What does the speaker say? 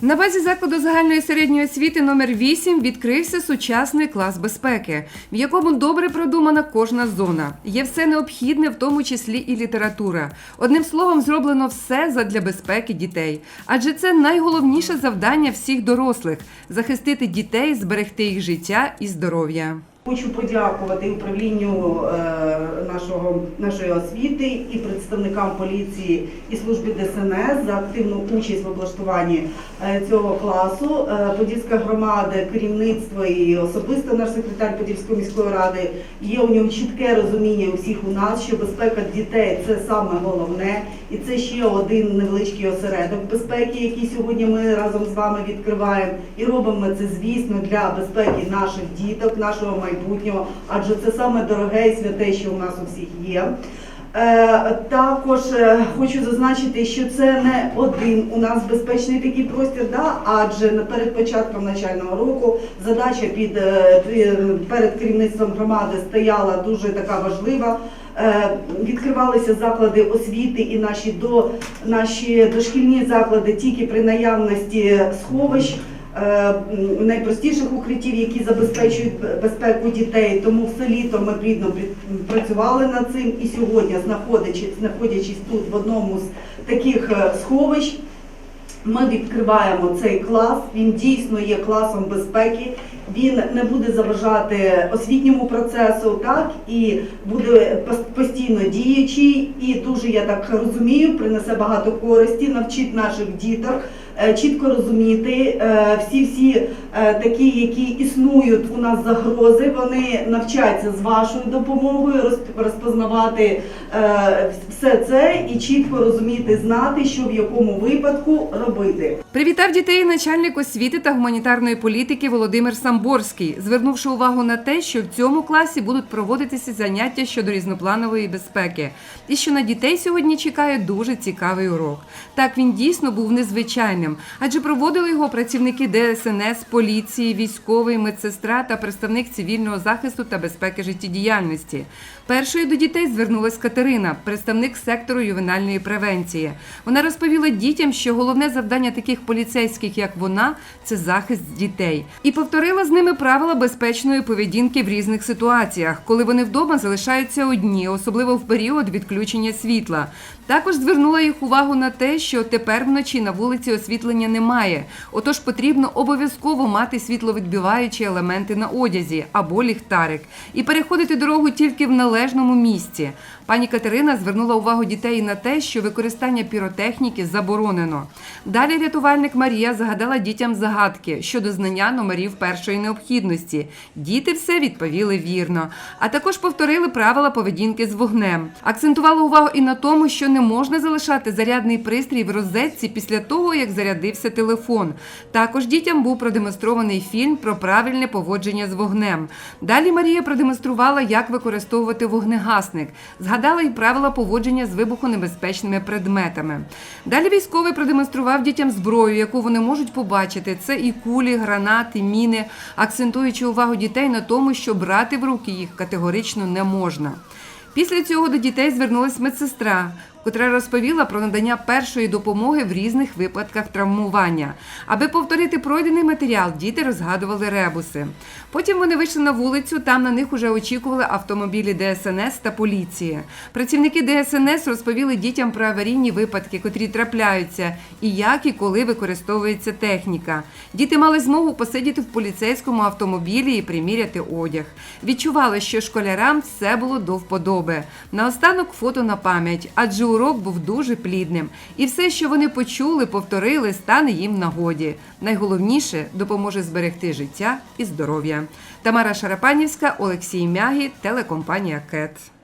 На базі закладу загальної середньої освіти номер 8 відкрився сучасний клас безпеки, в якому добре продумана кожна зона. Є все необхідне, в тому числі і література. Одним словом, зроблено все задля безпеки дітей, адже це найголовніше завдання всіх дорослих захистити дітей, зберегти їх життя і здоров'я. Хочу подякувати управлінню е, нашого нашої освіти і представникам поліції і службі ДСНС за активну участь в облаштуванні е, цього класу. Е, Подільська громада, керівництво і особисто наш секретар Подільської міської ради є у нього чітке розуміння у всіх у нас, що безпека дітей це саме головне, і це ще один невеличкий осередок безпеки, який сьогодні ми разом з вами відкриваємо. І робимо це, звісно, для безпеки наших діток, нашого майбутнього, адже це саме дороге і святе, що у нас у всіх є. Е, Також е, хочу зазначити, що це не один у нас безпечний такий простір, да? адже перед початком навчального року задача під е, перед керівництвом громади стояла дуже така важлива. Відкривалися заклади освіти і наші до наші дошкільні заклади тільки при наявності сховищ найпростіших укриттів, які забезпечують безпеку дітей. Тому все літо ми плідно працювали над цим. І сьогодні, знаходячись, знаходячись тут в одному з таких е, сховищ, ми відкриваємо цей клас. Він дійсно є класом безпеки. Він не буде заважати освітньому процесу, так і буде постійно діючий. І дуже я так розумію, принесе багато користі, навчить наших діток е, чітко розуміти е, всі всі такі, які існують у нас загрози. Вони навчаться з вашою допомогою розп- розпознавати е, все це і чітко розуміти, знати, що в якому випадку робити. Привітав дітей начальник освіти та гуманітарної політики Володимир Самборський, звернувши увагу на те, що в цьому класі будуть проводитися заняття щодо різнопланової безпеки, і що на дітей сьогодні чекає дуже цікавий урок. Так він дійсно був незвичайним, адже проводили його працівники ДСНС, поліції, військовий, медсестра та представник цивільного захисту та безпеки життєдіяльності. Першою до дітей звернулась Катерина, представник сектору ювенальної превенції. Вона розповіла дітям, що головне завдання таких поліцейських, як вона, це захист дітей, і повторила з ними правила безпечної поведінки в різних ситуаціях, коли вони вдома залишаються одні, особливо в період відключення світла. Також звернула їх увагу на те, що тепер вночі на вулиці освітлення немає. Отож потрібно обов'язково мати світловідбиваючі елементи на одязі або ліхтарик і переходити дорогу тільки в належному місці. Пані Катерина звернула увагу дітей на те, що використання піротехніки заборонено. Далі рятувальник Марія загадала дітям загадки щодо знання номерів першої необхідності. Діти все відповіли вірно, а також повторили правила поведінки з вогнем. Акцентувала увагу і на тому, що не можна залишати зарядний пристрій в розетці після того, як зарядився телефон. Також дітям був продемонстрований фільм про правильне поводження з вогнем. Далі Марія продемонструвала, як використовувати вогнегасник. Згадала й правила поводження з вибухонебезпечними предметами. Далі військовий продемонстрував дітям зброю, яку вони можуть побачити. Це і кулі, гранати, міни, акцентуючи увагу дітей на тому, що брати в руки їх категорично не можна. Після цього до дітей звернулась медсестра, котра розповіла про надання першої допомоги в різних випадках травмування. Аби повторити пройдений матеріал, діти розгадували ребуси. Потім вони вийшли на вулицю, там на них уже очікували автомобілі ДСНС та поліції. Працівники ДСНС розповіли дітям про аварійні випадки, котрі трапляються, і як і коли використовується техніка. Діти мали змогу посидіти в поліцейському автомобілі і приміряти одяг. Відчували, що школярам все було до вподоби. Наостанок фото на пам'ять, адже урок був дуже плідним. І все, що вони почули, повторили, стане їм нагоді. Найголовніше допоможе зберегти життя і здоров'я. Тамара Шарапанівська, Олексій Мягі, телекомпанія КЕТ.